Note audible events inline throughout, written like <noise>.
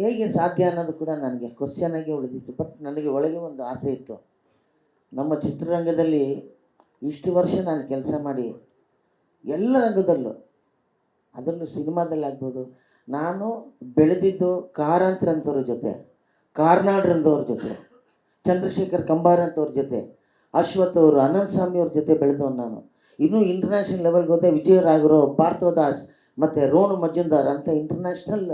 ಹೇಗೆ ಸಾಧ್ಯ ಅನ್ನೋದು ಕೂಡ ನನಗೆ ಕ್ವಶನ್ ಆಗಿ ಉಳಿದಿತ್ತು. ಬಟ್ ನನಗೆ ಒಳಗೆ ಒಂದು ಆಸೆ ಇತ್ತು. ನಮ್ಮ ಚಿತ್ರರಂಗದಲ್ಲಿ ಇಷ್ಟು ವರ್ಷ ನಾನು ಕೆಲಸ ಮಾಡಿ ಎಲ್ಲ ರಂಗದಲ್ಲೂ, ಅದರಲ್ಲೂ ಸಿನಿಮಾದಲ್ಲಿ ಆಗ್ಬೋದು, ನಾನು ಬೆಳೆದಿದ್ದು ಕಾರಂತರ ಅಂತವ್ರ ಜೊತೆ ಕಾರ್ನಾಡ್ರಂಥವ್ರ ಜೊತೆ, ಚಂದ್ರಶೇಖರ್ ಕಂಬಾರ್ ಅಂತವ್ರ ಜೊತೆ, ಅಶ್ವಥ್ ಅವರು, ಅನಂತ್ ಸ್ವಾಮಿ ಅವ್ರ ಜೊತೆ ಬೆಳೆದವನು ನಾನು. ಇನ್ನೂ ಇಂಟರ್ನ್ಯಾಷನಲ್ ಲೆವೆಲ್ಗೆ ಹೋದೆ ವಿಜಯರಾಘವರು ಪಾರ್ಥೋದಾಸ್ ಮತ್ತು ರೋಣು ಮಜುಂದಾರ್ ಅಂತ ಇಂಟರ್ನ್ಯಾಷನಲ್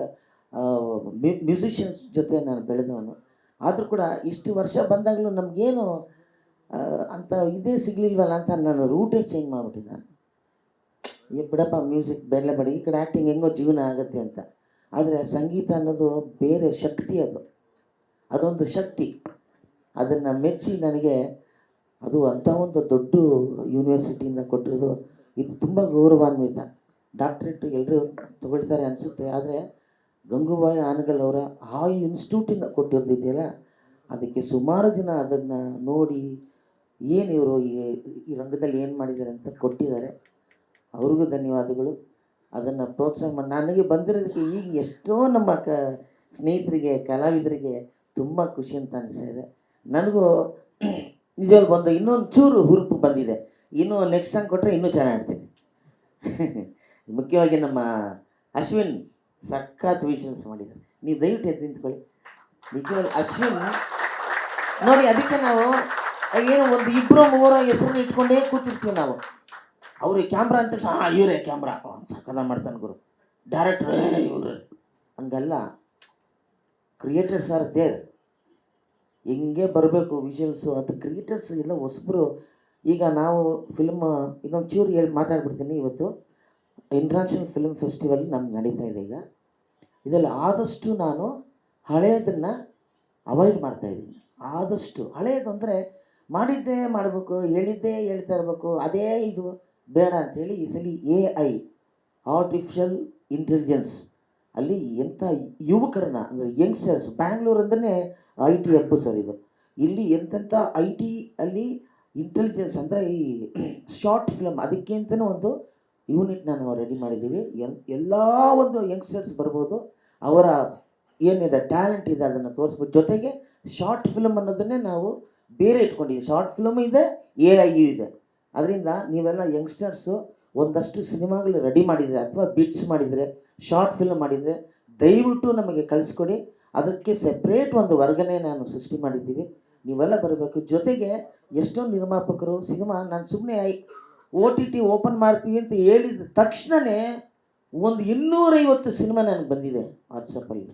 ಮ್ಯೂಸಿಷಿಯನ್ಸ್ ಜೊತೆ ನಾನು ಬೆಳೆದವನು. ಆದರೂ ಕೂಡ ಇಷ್ಟು ವರ್ಷ ಬಂದಾಗಲೂ ನಮಗೇನು ಅಂತ ಇದೇ ಸಿಗಲಿಲ್ವಲ್ಲ ಅಂತ ನಾನು ರೂಟೇ ಚೇಂಜ್ ಮಾಡಿಬಿಟ್ಟಿದ್ದೆ ನಾನು. ಏ, ಬಿಡಪ್ಪ ಮ್ಯೂಸಿಕ್ ಬೆಲ್ಲ ಬೇಡ. ಈ ಕಡೆ ಆ್ಯಕ್ಟಿಂಗ್ ಹೆಂಗೋ ಜೀವನ ಆಗುತ್ತೆ ಅಂತ. ಆದರೆ ಸಂಗೀತ ಅನ್ನೋದು ಬೇರೆ ಶಕ್ತಿ ಅದು. ಅದೊಂದು ಶಕ್ತಿ. ಅದನ್ನು ಮೆಚ್ಚಿ ನನಗೆ ಅದು ಅಂಥ ಒಂದು ದೊಡ್ಡ ಯೂನಿವರ್ಸಿಟಿಯಿಂದ ಕೊಟ್ಟಿರೋದು. ಇದು ತುಂಬ ಗೌರವಾನ್ವಿತ. ಡಾಕ್ಟ್ರೇಟು ಎಲ್ಲರೂ ತಗೊಳ್ತಾರೆ ಅನಿಸುತ್ತೆ. ಆದರೆ ಗಂಗೂಬಾಯಿ ಆನಗಲ್ ಅವರ ಆ ಇನ್ಸ್ಟಿಟ್ಯೂಟಿನ ಕೊಟ್ಟಿರ್ತಿದೆಯಲ್ಲ ಅದಕ್ಕೆ ಸುಮಾರು ಜನ ಅದನ್ನು ನೋಡಿ ಏನು ಇವರು ಈ ರಂಗದಲ್ಲಿ ಏನು ಮಾಡಿದ್ದಾರೆ ಅಂತ ಕೊಟ್ಟಿದ್ದಾರೆ. ಅವ್ರಿಗೂ ಧನ್ಯವಾದಗಳು. ಅದನ್ನು ಪ್ರೋತ್ಸಾಹ ನನಗೆ ಬಂದಿರೋದಕ್ಕೆ ಈಗ ಎಷ್ಟೋ ನಮ್ಮ ಕ ಸ್ನೇಹಿತರಿಗೆ, ಕಲಾವಿದರಿಗೆ ತುಂಬ ಖುಷಿ ಅಂತ ಅನಿಸಿದೆ ನನಗೂ ನಿಜವಾಗಿ ಬಂದು ಇನ್ನೊಂದು ಚೂರು ಹುರುಪು ಬಂದಿದೆ. ಇನ್ನೂ ನೆಕ್ಸ್ಟ್ ಸಾಂಗ್ ಕೊಟ್ಟರೆ ಇನ್ನೂ ಚೆನ್ನಾಗಿ ಆಡ್ತೀನಿ <laughs> ಮುಖ್ಯವಾಗಿ ನಮ್ಮ ಅಶ್ವಿನ್. ಸಖತ್ ವಿಷನ್ಸ್ ಮಾಡಿದ್ದಾರೆ ನೀವು ದಯವಿಟ್ಟು ಎದ್ದು ನಿಂತ್ಕೊಳ್ಳಿ. ನಿಜವಾಗಿ ಅಶ್ವಿನ್, ನೋಡಿ ಅದಕ್ಕೆ ನಾವು ಏನು ಒಂದು ಇಬ್ಬರು ಮೂವರ ಹೆಸರು ಇಟ್ಕೊಂಡೇ ಕೂತಿರ್ತೀವಿ ನಾವು. ಅವ್ರಿಗೆ ಕ್ಯಾಮ್ರಾ ಅಂತ ಹಾಂ ಇವರೇ ಕ್ಯಾಮ್ರಾ ಸಕಲ ಮಾಡ್ತಾನೆ ಗುರು. ಡೈರೆಕ್ಟರ್ ಇವರು. ಹಂಗಲ್ಲ. ಕ್ರಿಯೇಟರ್ಸ್ ಆರ್ ದೇರ್ ಹೆಂಗೆ ಬರಬೇಕು ವಿಷಲ್ಸು ಅದು ಕ್ರಿಯೇಟರ್ಸ್ ಎಲ್ಲ ಹೊಸಬ್ರು. ಈಗ ನಾವು ಫಿಲ್ಮ್ ಇನ್ನೊಂದು ಚೂರು ಹೇಳಿ ಮಾತಾಡ್ಬಿಡ್ತೀನಿ ಇವತ್ತು. ಇಂಟರ್ನ್ಯಾಷನಲ್ ಫಿಲ್ಮ್ ಫೆಸ್ಟಿವಲ್ ನಮ್ಗೆ ನಡೀತಾ ಇದೆ ಈಗ. ಇದರಲ್ಲಿ ಆದಷ್ಟು ನಾನು ಹಳೆಯದನ್ನು ಅವಾಯ್ಡ್ ಮಾಡ್ತಾ ಇದ್ದೀನಿ. ಆದಷ್ಟು ಹಳೆಯದು ಅಂದರೆ ಮಾಡಿದ್ದೇ ಮಾಡಬೇಕು, ಹೇಳಿದ್ದೇ ಹೇಳ್ತಾ ಇರಬೇಕು, ಅದೇ ಇದು ಬೇಡ ಅಂಥೇಳಿ ಈ ಸಲ ಎ ಐ ಆರ್ಟಿಫಿಷಿಯಲ್ ಇಂಟೆಲಿಜೆನ್ಸ್ ಅಲ್ಲಿ ಎಂಥ ಯುವಕರನ್ನ, ಅಂದರೆ ಯಂಗ್ಸ್ಟರ್ಸ್ ಬ್ಯಾಂಗ್ಳೂರ್ ಅಂದ್ರೆ ಐ ಟಿ ಅಪ್ಪು ಸರ್ ಇದು. ಇಲ್ಲಿ ಎಂತೆಂಥ ಐ ಟಿ ಅಲ್ಲಿ ಇಂಟೆಲಿಜೆನ್ಸ್ ಅಂದರೆ ಈ ಶಾರ್ಟ್ ಫಿಲಮ್ ಅದಕ್ಕೆ ಅಂತಲೂ ಒಂದು ಯೂನಿಟ್ನ ನಾವು ರೆಡಿ ಮಾಡಿದ್ದೀವಿ. ಎನ್ ಎಲ್ಲ ಒಂದು ಯಂಗ್ಸ್ಟರ್ಸ್ ಬರ್ಬೋದು. ಅವರ ಏನಿದೆ ಟ್ಯಾಲೆಂಟ್ ಇದೆ, ಅದನ್ನು ತೋರಿಸ್ಬೋದು ಜೊತೆಗೆ ಶಾರ್ಟ್ ಫಿಲಮ್ ಅನ್ನೋದನ್ನೇ ನಾವು ಬೇರೆ ಇಟ್ಕೊಂಡಿದ್ದೀವಿ. ಶಾರ್ಟ್ ಫಿಲಮ್ ಇದೆ ಎ ಐ ಇದೆ. ಅದರಿಂದ ನೀವೆಲ್ಲ ಯಂಗ್ಸ್ಟರ್ಸು ಒಂದಷ್ಟು ಸಿನಿಮಾಗಳು ರೆಡಿ ಮಾಡಿದರೆ ಅಥವಾ ಬಿಟ್ಸ್ ಮಾಡಿದರೆ ಶಾರ್ಟ್ ಫಿಲ್ಮ್ ಮಾಡಿದರೆ ದಯವಿಟ್ಟು ನಮಗೆ ಕಳಿಸ್ಕೊಡಿ ಅದಕ್ಕೆ ಸೆಪ್ರೇಟ್ ಒಂದು ವರ್ಗನೇ ನಾನು ಸೃಷ್ಟಿ ಮಾಡಿದ್ದೀವಿ. ನೀವೆಲ್ಲ ಬರಬೇಕು. ಜೊತೆಗೆ ಎಷ್ಟೊಂದು ನಿರ್ಮಾಪಕರು ಸಿನಿಮಾ, ನಾನು ಸುಮ್ಮನೆ ಓ ಟಿ ಟಿ ಓಪನ್ ಮಾಡ್ತೀವಿ ಅಂತ ಹೇಳಿದ ತಕ್ಷಣವೇ ಒಂದು ಇನ್ನೂರೈವತ್ತು ಸಿನಿಮಾ ನನಗೆ ಬಂದಿದೆ ವಾಟ್ಸಪ್ಪಲ್ಲಿ.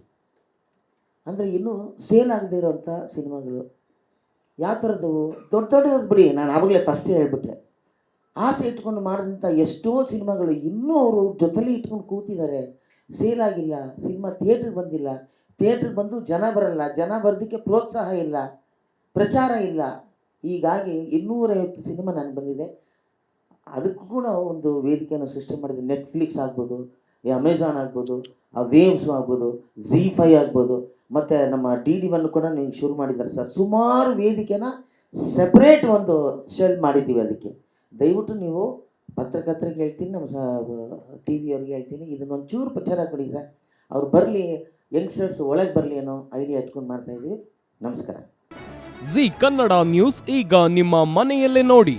ಅಂದರೆ ಇನ್ನೂ ಸೇಲ್ ಆಗದೆ ಇರೋಂಥ ಸಿನಿಮಾಗಳು. ಯಾವ ಥರದ್ದು? ದೊಡ್ಡ ದೊಡ್ಡದು ಬಿಡಿ, ನಾನು ಆವಾಗಲೇ ಫಸ್ಟೇ ಹೇಳ್ಬಿಟ್ರೆ. ಆಸೆ ಇಟ್ಕೊಂಡು ಮಾಡಿದಂಥ ಎಷ್ಟೋ ಸಿನಿಮಾಗಳು ಇನ್ನೂ ಅವರು ಜೊತೆಲಿ ಇಟ್ಕೊಂಡು ಕೂತಿದ್ದಾರೆ. ಸೇಲ್ ಆಗಿಲ್ಲ, ಸಿನಿಮಾ ಥಿಯೇಟ್ರಿಗೆ ಬಂದಿಲ್ಲ. ಥಿಯೇಟ್ರಿಗೆ ಬಂದು ಜನ ಬರಲ್ಲ, ಜನ ಬರೋದಕ್ಕೆ ಪ್ರೋತ್ಸಾಹ ಇಲ್ಲ, ಪ್ರಚಾರ ಇಲ್ಲ. ಹೀಗಾಗಿ ಇನ್ನೂರೈವತ್ತು ಸಿನಿಮಾ ನನಗೆ ಬಂದಿದೆ. ಅದಕ್ಕೂ ಕೂಡ ಒಂದು ವೇದಿಕೆಯನ್ನು ಸೃಷ್ಟಿ ಮಾಡಿದೆ. ನೆಟ್ಫ್ಲಿಕ್ಸ್ ಆಗ್ಬೋದು, ಈ ಅಮೆಝಾನ್ ಆಗ್ಬೋದು, ಆ ವೇವ್ಸ್ ಆಗ್ಬೋದು ಝೀ ಫೈ ಆಗ್ಬೋದು. ಮತ್ತು ನಮ್ಮ ಡಿ ಡಿ ಒನ್ ಕೂಡ ನೀವು ಶುರು ಮಾಡಿದ್ದಾರೆ ಸರ್. ಸುಮಾರು ವೇದಿಕೆನ ಸೆಪ್ರೇಟ್ ಒಂದು ಶೆಲ್ ಮಾಡಿದ್ದೀವಿ ಅದಕ್ಕೆ. ದಯವಿಟ್ಟು ನೀವು ಪತ್ರಕರ್ತರಿಗೆ ಹೇಳ್ತೀನಿ, ನಮ್ಮ ಟಿ ವಿಯವ್ರಿಗೆ ಹೇಳ್ತೀನಿ. ಇದನ್ನೊಂದು ಚೂರು ಪ್ರಚಾರ ಕೊಡಿ ಸರ್. ಅವ್ರು ಬರಲಿ ಯಂಗ್ಸ್ಟರ್ಸ್ ಒಳಗೆ ಬರಲಿ ಅನ್ನೋ ಐಡಿಯಾ ಹಚ್ಕೊಂಡು ಮಾಡ್ತಾ ಇದ್ದೀವಿ ನಮಸ್ಕಾರ. ಜಿ ಕನ್ನಡ ನ್ಯೂಸ್ ಈಗ ನಿಮ್ಮ ಮನೆಯಲ್ಲೇ ನೋಡಿ.